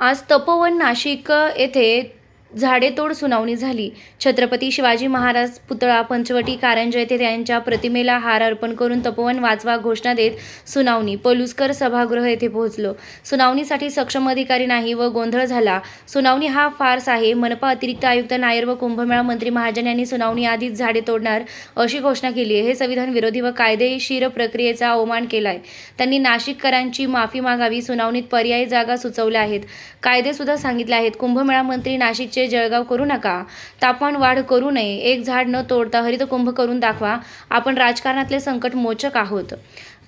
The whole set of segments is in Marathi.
आज तपोवन नाशिक येथे झाडेतोड सुनावणी झाली. छत्रपती शिवाजी महाराज पुतळा पंचवटी कारंजा येथे त्यांच्या प्रतिमेला हार अर्पण करून तपोवन वाचवा घोषणा देत सुनावणी. पलुसकर सभागृह येथे पोहोचलो. सुनावणीसाठी सक्षम अधिकारी नाही व गोंधळ झाला. सुनावणी हा फार्स आहे. मनपा अतिरिक्त आयुक्त नायर व कुंभमेळा मंत्री महाजन यांनी सुनावणी आधीच झाडे तोडणार अशी घोषणा केली आहे. हे संविधान विरोधी व कायदेशीर प्रक्रियेचा अवमान केला आहे त्यांनी नाशिककरांची माफी मागावी सुनावणीत पर्यायी जागा सुचवल्या आहेत. कायदेसुद्धा सांगितले आहेत. कुंभमेळा मंत्री नाशिकचे जळगाव करू नका. तापमान वाढ करू नये. एक झाड न तोडता हरित कुंभ करून दाखवा. आपण राजकारणातले संकट मोचक आहोत.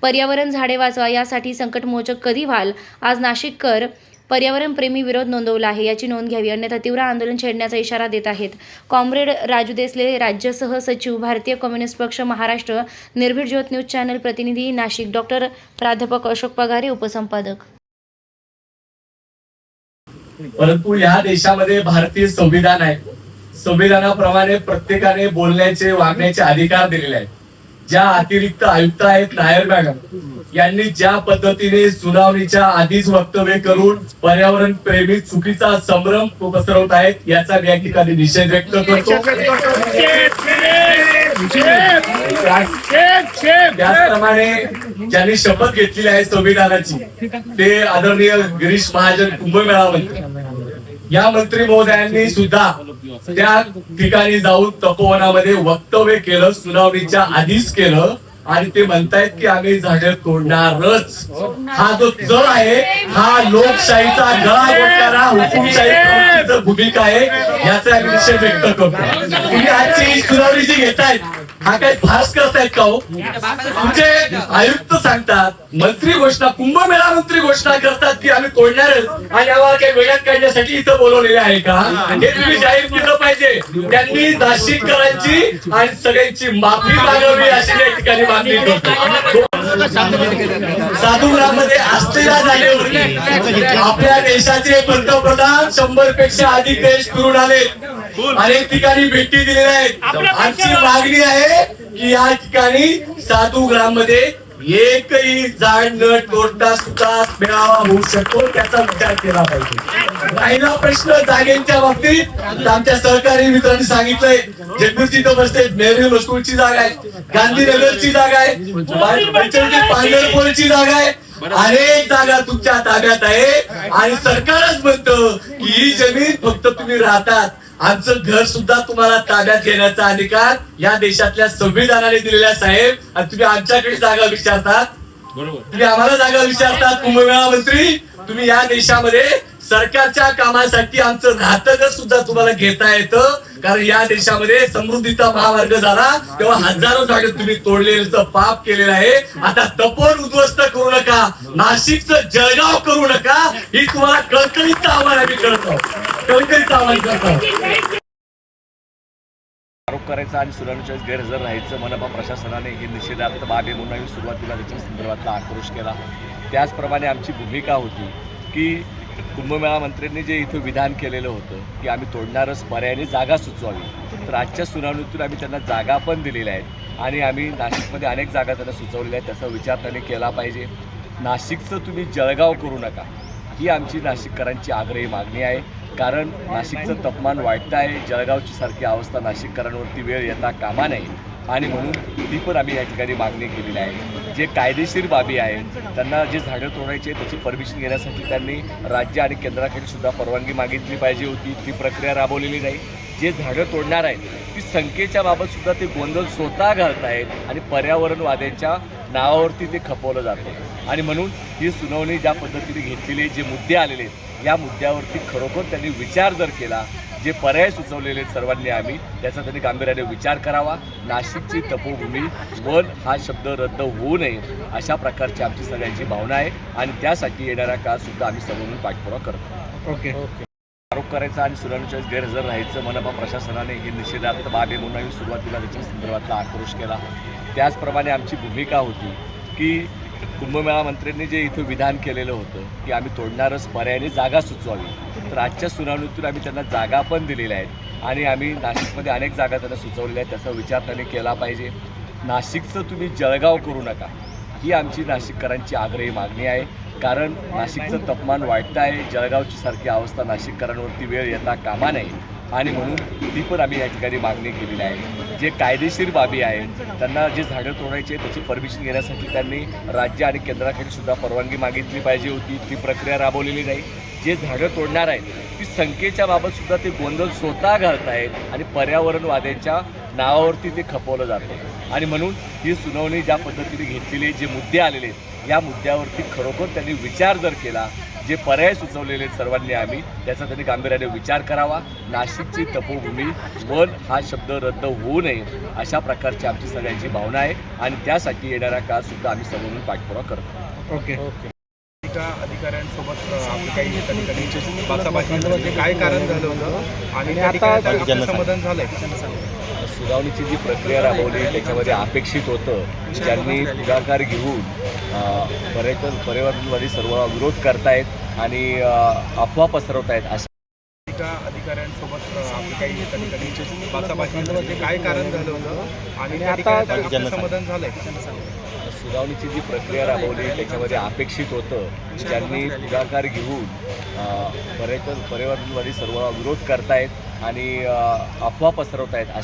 पर्यावरण झाडे वाचवा यासाठी संकट मोचक कधी व्हाल? आज नाशिककर पर्यावरणप्रेमी विरोध नोंदवला आहे. याची नोंद घ्यावी. अन्यथा तीव्र आंदोलन छेडण्याचा इशारा देत आहेत. कॉम्रेड राजू देसले राज्य सहसचिव भारतीय कम्युनिस्ट पक्ष महाराष्ट्र. निर्भीड ज्योत न्यूज चॅनल प्रतिनिधी नाशिक. डॉक्टर प्राध्यापक अशोक पगारे उपसंपादक. परंतु या देशामध्ये भारतीय संविधान आहे. संविधानाप्रमाणे प्रत्येकाने बोलण्याचे वागण्याचे अधिकार दिलेले आहेत. ज्या अतिरिक्त आयुक्त आहेत नायर मॅडम यांनी ज्या पद्धतीने सुनावणीच्या आधीच वक्तव्य करून पर्यावरण प्रेमी चुकीचा संभ्रम पसरवत आहेत याचा या ठिकाणी निषेध व्यक्त करतो. त्याचप्रमाणे ज्यांनी शपथ घेतलेली आहे संविधानाची ते आदरणीय गिरीश महाजन कुंभमेळा मंत्री या मंत्री महोदयांनी सुद्धा त्या ठिकाणी जाऊन तपोवनामध्ये वक्तव्य केलं सुनावणीच्या आधीच केलं. आणि ते म्हणतायत की आम्ही झाडं तोडणारच. हा जो जळ आहे हा लोकशाहीचा गळा हुकुमशाही भूमिका आहे याचा आम्ही निषेध व्यक्त करतो. तुम्ही आजची सुनावणी जी घेतायत हा काय फास करतायत का हो? तुमचे आयुक्त सांगतात मंत्री घोषणा कुंभमेळा मंत्री घोषणा करतात की आम्ही तोडणारच आणि आम्हाला काही वेळात काढण्यासाठी इथं बोलवलेले आहे का? हे तुम्ही जाहीर केलं पाहिजे. त्यांनी नाशिककरांची आणि सगळ्यांची माफी मागावी अशी या ठिकाणी मागणी करतो. साधुग्रामध्ये आस्थेला झाले होते. आपल्या देशाचे पंतप्रधान शंभरपेक्षा अधिक देश फिरून आले अनेक ठिकाणी भेटी दिलेल्या आहेत. आमची मागणी आहे की या ठिकाणी साधुग्राममध्ये एकही झाड न तोडता सुद्धा मेळावा होऊ शकतो त्याचा विचार केला पाहिजे. राहिला प्रश्न जागेच्या बाबतीत आमच्या सहकारी मित्रांनी सांगितलंय जगदूरची तर बसते नेहरू स्कूलची जागा आहे गांधीनगरची जागा आहे पंचवटी पांढरपूरची जागा आहे. अनेक जागा तुमच्या ताब्यात आहे. आणि सरकारच म्हणतं की ही जमीन फक्त तुम्ही राहतात. आमचं घर सुद्धा तुम्हाला ताब्यात घेण्याचा अधिकार या देशातल्या संविधानाने दिलेला साहेब. आणि तुम्ही आमच्याकडे जागा विचारतात तुम्ही आम्हाला जागा विचारतात कुंभमेळा मंत्री. तुम्ही या देशामध्ये सरकारच्या कामासाठी आमचं राहतं सुद्धा तुम्हाला घेता येतं. कारण या देशामध्ये समृद्धीचा महामार्ग झाला. तेव्हा हजारो झाडे तुम्ही तोडलेलं पाप केलेलं आहे. आता तपोन उद्ध्वस्त करू नाशिकचं जळगाव करू नका. ही तुम्हाला कळकळीचं आव्हान आम्ही करतो कळकळीचं आव्हान करतो आरोप करायचा आणि सुनावणीच्या गैरहजर राहायचं मनपा प्रशासनाने ही निषेधार्थ बाब आहे म्हणून आम्ही सुरुवातीला त्याच्या संदर्भातला आक्रोश केला. त्याचप्रमाणे आमची भूमिका होती की कुंभमेळा मंत्र्यांनी जे इथं विधान केलेलं होतं की आम्ही तोडणारच पर्यायाने जागा सुचवावी. तर आजच्या सुनावणीतून आम्ही त्यांना जागा पण दिलेल्या आहेत आणि आम्ही नाशिकमध्ये अनेक जागा त्यांना सुचवलेल्या आहेत त्याचा विचार त्यांनी केला पाहिजे. नाशिकचं तुम्ही जळगाव करू नका. ही आमची नाशिककरांची आग्रही मागणी आहे. कारण नाशिकचं तापमान वाढतं आहे. जळगावची सारखी अवस्था नाशिककरांवरती वेळ येता कामा नये. आणि म्हणून ती पण आम्ही या ठिकाणी मागणी केलेली आहे. जे कायदेशीर बाबी आहेत त्यांना जे झाडं तोडायची त्याची परमिशन घेण्यासाठी त्यांनी राज्य आणि केंद्राकडे सुद्धा परवानगी मागितली पाहिजे होती. ती प्रक्रिया राबवलेली नाही. जे झाडं तोडणार आहेत ती संख्येच्या बाबतसुद्धा ते गोंधळ स्वतः घालत आहेत आणि पर्यावरणवाद्यांच्या नावावरती ते खपवलं जातं. आणि म्हणून ही सुनावणी ज्या पद्धतीने घेतलेली आहे, जे मुद्दे आलेले आहेत या मुद्द्यावरती खरोखर त्यांनी विचार जर केला जे पर्याय सुचवलेले आहेत सर्वांनी आम्ही त्याचा त्यांनी गांभीर्याने विचार करावा. नाशिकची तपोभूमी वन हा शब्द रद्द होऊ नये अशा प्रकारची आमची सगळ्यांची भावना आहे. आणि त्यासाठी येणाऱ्या काळात सुद्धा आम्ही सर्वांनी पाठपुरावा करतो. ओके. आरोप करायचा आणि सुनावणीच्या वेळेस गैरहजर राहायचं मनपा प्रशासनाने ही निषेधार्थ बाब आहे म्हणून आम्ही सुरुवातीला त्याच्या संदर्भातला आक्रोश केला. त्याचप्रमाणे आमची भूमिका होती की कुंभमेळा मंत्र्यांनी जे इथं विधान केलेलं होतं की आम्ही तोडणारच पर्यायाने जागा सुचवावी. तर आजच्या सुनावणीतून आम्ही त्यांना जागा पण दिलेल्या आहेत आणि आम्ही नाशिकमध्ये अनेक जागा त्यांना सुचवलेल्या आहेत त्याचा विचार त्यांनी केला पाहिजे. नाशिकचं तुम्ही जळगाव करू नका. ही आमची नाशिककरांची आग्रही मागणी आहे. कारण नाशिकचं तापमान वाढतं आहे. जळगावची सारखी अवस्था नाशिककरांवरती वेळ येता कामा नये. आणि म्हणून ती पण आम्ही या ठिकाणी मागणी केलेली आहे. जे कायदेशीर बाबी आहेत त्यांना जे झाडं तोडायचे त्याची परमिशन घेण्यासाठी त्यांनी राज्य आणि केंद्राकडे सुद्धा परवानगी मागितली पाहिजे होती. ती प्रक्रिया राबवलेली नाही. जे झाडं तोडणार आहेत ती संख्येच्या बाबतसुद्धा ते गोंधळ स्वतः घालत आहेत आणि पर्यावरणवाद्यांच्या नावावरती ते खपवलं जातं. आणि म्हणून ही सुनावणी ज्या पद्धतीने घेतलेली जे मुद्दे आलेले आहेत या मुद्द्यावरती खरोखर त्यांनी विचार जर केला जे पर्याय सुचवलेले आहेत सर्वांनी आम्ही त्याचा त्यांनी गांभीर्याने विचार करावा. नाशिकची तपोभूमी वन हा शब्द रद्द होऊ नये अशा प्रकारची आमची सगळ्यांची भावना आहे. आणि त्यासाठी येणाऱ्या काळात सुद्धा आम्ही सर्वजण पाठपुरावा करतो. ओके. एका अधिकाऱ्यांसोबत आपली काही त्या ठिकाणी काय कारण झालं होतं आणि त्या ठिकाणी आपलं समाधान झालंय. सुनावणीची जी प्रक्रिया राबवली त्याच्यामध्ये अपेक्षित होतं ज्यांनी पुढाकार घेऊन पर्यटन पर्यावरणवादी सर्व विरोध करतायत आणि अफवा पसरवत आहेत अशा अधिकाऱ्यांसोबत काही ठिकाणी काय कारण झालं होतं? आणि समाधान सुनावणीची जी प्रक्रिया राबवली त्याच्यामध्ये अपेक्षित होतं ज्यांनी पुढाकार घेऊन पर्यटन पर्यावरणवादी सर्व विरोध करतायत आणि अफवा पसरवत आहेत